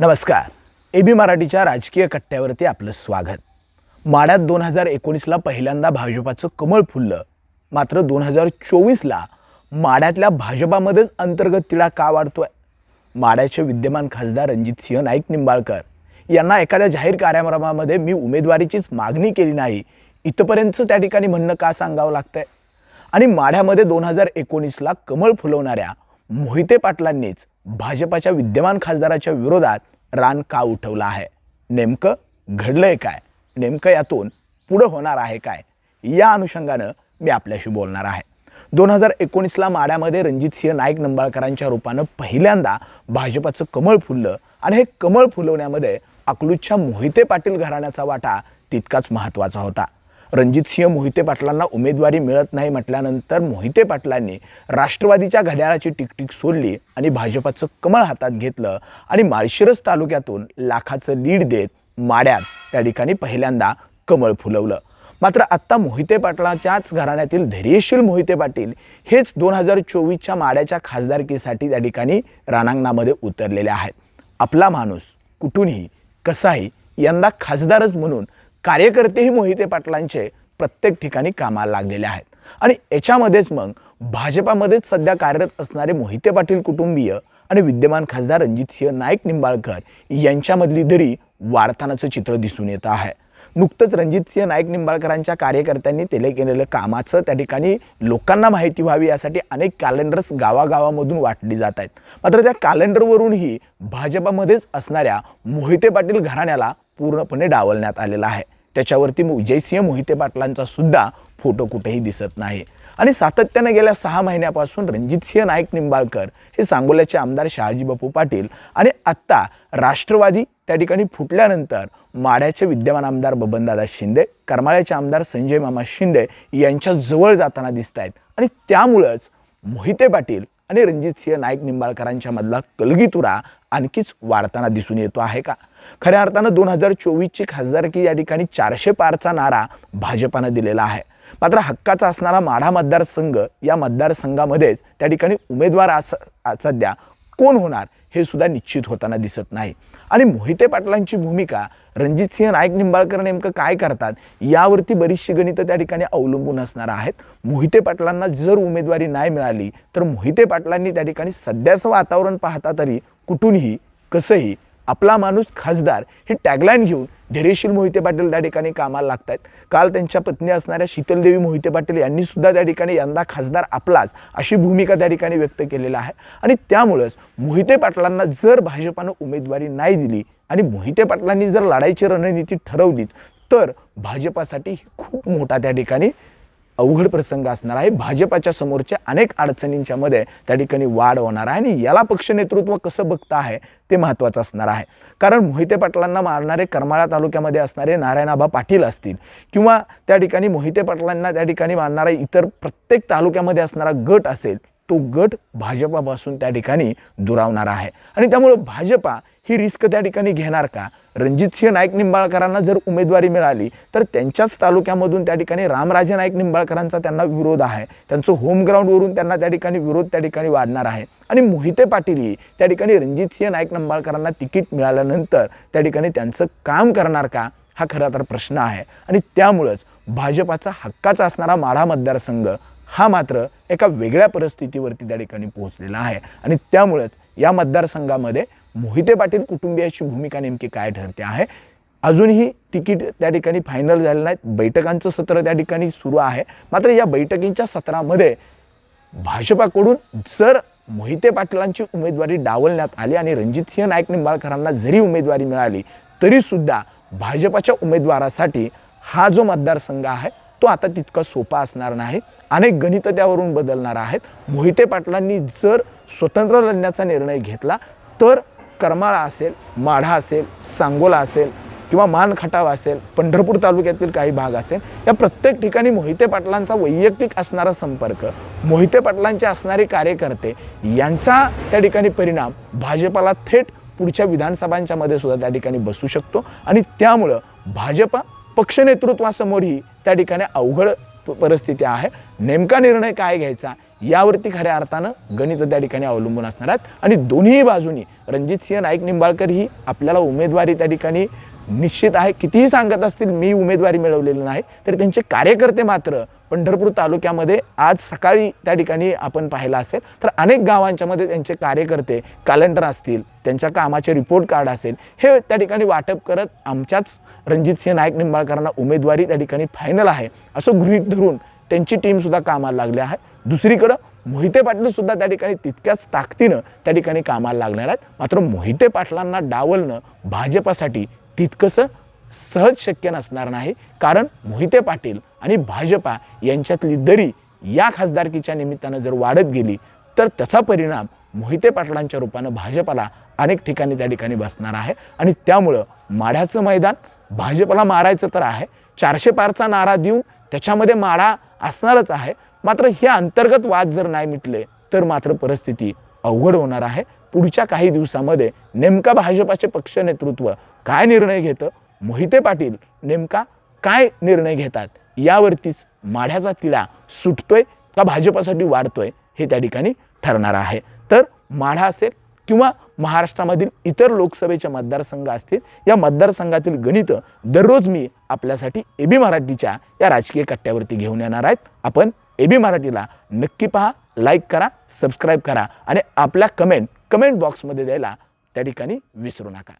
नमस्कार. A B मराठीच्या राजकीय कट्ट्यावरती आपलं स्वागत. माड्यात दोन हजार एकोणीसला पहिल्यांदा भाजपाचं कमळ फुललं. मात्र दोन हजार चोवीसला माड्यातल्या भाजपामध्येच अंतर्गत तिढा का वाढतोय? माड्याचे विद्यमान खासदार रणजित सिंह नाईक निंबाळकर यांना एखाद्या जाहीर कार्यक्रमामध्ये मी उमेदवारीचीच मागणी केली नाही. इथपर्यंतचं त्या ठिकाणी म्हणणं का सांगावं लागतंय? आणि माढ्यामध्ये दोन हजार एकोणीसला कमळ फुलवणाऱ्या मोहिते पाटलांनीच भाजपाच्या विद्यमान खासदाराच्या विरोधात रान का उठवलं आहे? नेमकं घडलंय काय? नेमकं यातून पुढं होणार आहे काय? या अनुषंगानं मी आपल्याशी बोलणार आहे. दोन हजार एकोणीसला माड्यामध्ये रणजितसिंह नाईक निंबाळकरांच्या रूपानं पहिल्यांदा भाजपाचं कमळ फुललं आणि हे कमळ फुलवण्यामध्ये अकलूजच्या मोहिते पाटील घराण्याचा वाटा तितकाच महत्त्वाचा होता. रणजितसिंह मोहिते पाटलांना उमेदवारी मिळत नाही म्हटल्यानंतर मोहिते पाटलांनी राष्ट्रवादीच्या घड्याळाची टिकटिक सोडली आणि भाजपाचं कमळ हातात घेतलं आणि माळशिरस तालुक्यातून लाखाचं लीड देत माड्यात त्या ठिकाणी पहिल्यांदा कमळ फुलवलं. मात्र आत्ता मोहिते पाटलाच्याच घराण्यातील धैर्यशील मोहिते पाटील हेच दोन हजार चोवीसच्या माड्याच्या खासदारकीसाठी त्या ठिकाणी रानांगणामध्ये उतरलेले आहेत. आपला माणूस कुठूनही कसाही यंदा खासदारच म्हणून कार्यकर्तेही मोहिते पाटलांचे प्रत्येक ठिकाणी कामाला लागलेले आहेत. आणि याच्यामध्येच मग भाजपामध्येच सध्या कार्यरत असणारे मोहिते पाटील कुटुंबीय आणि विद्यमान खासदार रणजितसिंह नाईक निंबाळकर यांच्यामधली दरी वाढतानाचं चित्र दिसून येतं आहे. नुकतंच रणजितसिंह नाईक निंबाळकरांच्या कार्यकर्त्यांनी तेले केलेलं कामाचं त्या ठिकाणी लोकांना माहिती व्हावी यासाठी अनेक कॅलेंडर्स गावागावामधून वाटली जात आहेत. मात्र त्या कॅलेंडरवरूनही भाजपामध्येच असणाऱ्या मोहिते पाटील घराण्याला पूर्णपणे डावलण्यात आलेला आहे. त्याच्यावरती जयसिंह विजयसिंह मोहिते पाटलांचा सुद्धा फोटो कुठेही दिसत नाही. आणि सातत्यानं गेल्या सहा महिन्यापासून रणजितसिंह नाईक निंबाळकर हे सांगोल्याचे आमदार शहाजी बापू पाटील आणि आत्ता राष्ट्रवादी त्या ठिकाणी फुटल्यानंतर माढ्याचे विद्यमान आमदार बबनदादा शिंदे करमाळ्याचे आमदार संजय मामा शिंदे यांच्या जवळ जाताना दिसत आहेत आणि त्यामुळंच मोहिते पाटील आणि रणजितसिंह नाईक निंबाळकरांच्या मधला कलगीतुरा आणखीच वाढताना दिसून येतो आहे का? खऱ्या अर्थानं दोन हजार चोवीसची खासदारकी या ठिकाणी चारशे पारचा नारा भाजपानं दिलेला आहे. मात्र हक्काचा असणारा माढा मतदारसंघ या मतदारसंघामध्येच त्या ठिकाणी उमेदवार अस सध्या कोण होणार हे सुद्धा निश्चित होताना दिसत नाही. आणि मोहिते पाटलांची भूमिका रणजितसिंह नाईक निंबाळकर नेमकं काय करतात यावरती बरीचशी गणितं त्या ठिकाणी अवलंबून असणार आहेत. मोहिते पाटलांना जर उमेदवारी नाही मिळाली तर मोहिते पाटलांनी त्या ठिकाणी सध्याचं वातावरण पाहता तरी कुठूनही कसंही आपला माणूस खासदार हे टॅगलाईन घेऊन धैर्यशील मोहिते पाटील त्या ठिकाणी कामाला लागत आहेत काल त्यांच्या पत्नी असणाऱ्या शीतलदेवी मोहिते पाटील यांनीसुद्धा त्या ठिकाणी यंदा खासदार आपलाच अशी भूमिका त्या ठिकाणी व्यक्त केलेला आहे. आणि त्यामुळंच मोहिते पाटलांना जर भाजपानं उमेदवारी नाही दिली आणि मोहिते पाटलांनी जर लढाईची रणनीती ठरवलीच तर भाजपासाठी खूप मोठा त्या ठिकाणी अवघड प्रसंग असणार आहे. भाजपाच्या समोरच्या अनेक अडचणींच्या मध्ये त्या ठिकाणी वाढ होणार आहे आणि याला पक्ष नेतृत्व कसं बघतं आहे ते महत्त्वाचं असणार आहे. कारण मोहिते पाटलांना मारणारे करमाळा तालुक्यामध्ये असणारे नारायणाबा पाटील असतील किंवा त्या ठिकाणी मोहिते पाटलांना त्या ठिकाणी मारणारा इतर प्रत्येक तालुक्यामध्ये असणारा गट असेल तो गट भाजपापासून त्या ठिकाणी दुरावणार आहे. आणि त्यामुळं भाजपा ही रिस्क त्या ठिकाणी घेणार का? रणजितसिंह नाईक निंबाळकरांना जर उमेदवारी मिळाली तर त्यांच्याच तालुक्यामधून त्या ठिकाणी रामराजे नाईक निंबाळकरांचा त्यांना विरोध आहे. त्यांचं होमग्राऊंडवरून त्यांना त्या ठिकाणी विरोध त्या ठिकाणी वाढणार आहे. आणि मोहिते पाटीलही त्या ठिकाणी रणजितसिंह नाईक निंबाळकरांना तिकीट मिळाल्यानंतर त्या ठिकाणी त्यांचं काम करणार का? हा खरा तर प्रश्न आहे. आणि त्यामुळंच भाजपाचा हक्काचा असणारा माढा मतदारसंघ हा मात्र एका वेगळ्या परिस्थितीवरती त्या ठिकाणी पोहोचलेला आहे. आणि त्यामुळेच या मतदारसंघामध्ये मोहिते पाटील कुटुंबियाची भूमिका नेमकी काय ठरते आहे? अजूनही तिकीट त्या ठिकाणी फायनल झालेलं नाहीत. बैठकांचं सत्र त्या ठिकाणी सुरू आहे. मात्र या बैठकींच्या सत्रामध्ये भाजपाकडून जर मोहिते पाटलांची उमेदवारी डावलण्यात आली आणि रणजितसिंह नाईक निंबाळकरांना जरी उमेदवारी मिळाली तरीसुद्धा भाजपाच्या उमेदवारासाठी हा जो मतदारसंघ आहे तो आता तितका सोपा असणार नाही. अनेक गणितं त्यावरून बदलणार आहेत. मोहिते पाटलांनी जर स्वतंत्र लढण्याचा निर्णय घेतला तर करमाळा असेल माढा असेल सांगोला असेल किंवा मान खटाव असेल पंढरपूर तालुक्यातील काही भाग असेल या प्रत्येक ठिकाणी मोहिते पाटलांचा वैयक्तिक असणारा संपर्क मोहिते पाटलांचे असणारे कार्यकर्ते यांचा त्या ठिकाणी परिणाम भाजपाला थेट पुढच्या विधानसभांच्यामध्ये सुद्धा त्या ठिकाणी बसू शकतो. आणि त्यामुळं भाजपा पक्ष नेतृत्वासमोरही त्या ठिकाणी अवघड परिस्थिती आहे. नेमका निर्णय काय घ्यायचा? यावरती खऱ्या अर्थानं गणित त्या ठिकाणी अवलंबून असणार आहेत. आणि दोन्ही बाजूनी रणजितसिंह नाईक निंबाळकर ही आपल्याला उमेदवारी त्या ठिकाणी निश्चित आहे. कितीही सांगत असतील मी उमेदवारी मिळवलेली नाही तर त्यांचे कार्यकर्ते मात्र पंढरपूर तालुक्यामध्ये आज सकाळी त्या ठिकाणी आपण पाहिलं असेल तर अनेक गावांच्यामध्ये त्यांचे कार्यकर्ते कॅलेंडर असतील त्यांच्या कामाचे रिपोर्ट कार्ड असेल हे त्या ठिकाणी वाटप करत आमच्याच रणजितसिंह नाईक निंबाळकरांना उमेदवारी त्या ठिकाणी फायनल आहे असं गृहीत धरून त्यांची टीमसुद्धा कामाला लागली आहे. दुसरीकडं मोहिते पाटीलसुद्धा त्या ठिकाणी तितक्याच ताकदीनं त्या ठिकाणी कामाला लागणार आहेत. मात्र मोहिते पाटलांना डावलणं भाजपासाठी तितकंसं सहज शक्य नसणार नाही कारण मोहिते पाटील आणि भाजपा यांच्यातली दरी या खासदारकीच्या निमित्तानं जर वाढत गेली तर त्याचा परिणाम मोहिते पाटलांच्या रूपानं भाजपाला अनेक ठिकाणी त्या ठिकाणी बसणार आहे. आणि त्यामुळं माढ्याचं मैदान भाजपला मारायचं तर आहे. चारशे पारचा नारा देऊन त्याच्यामध्ये माढा असणारच आहे. मात्र हे अंतर्गत वाद जर नाही मिटले तर मात्र परिस्थिती अवघड होणार आहे. पुढच्या काही दिवसामध्ये नेमका भाजपाचे पक्ष नेतृत्व काय निर्णय घेतं मोहिते पाटील नेमका काय निर्णय घेतात? यावरतीच माढ्याचा तिळा सुटतोय का भाजपासाठी वाढतोय हे त्या ठिकाणी ठरणार आहे. तर माढा असेल किंवा महाराष्ट्रामधील इतर लोकसभेचे मतदारसंघ असतील या मतदारसंघातील गणितं दररोज मी आपल्यासाठी ए बी मराठीच्या या राजकीय कट्ट्यावरती घेऊन येणार आहेत. आपण ए बी मराठीला नक्की पहा लाईक करा सबस्क्राईब करा आणि आपल्या कमेंट कमेंट बॉक्समध्ये द्यायला त्या ठिकाणी विसरू नका.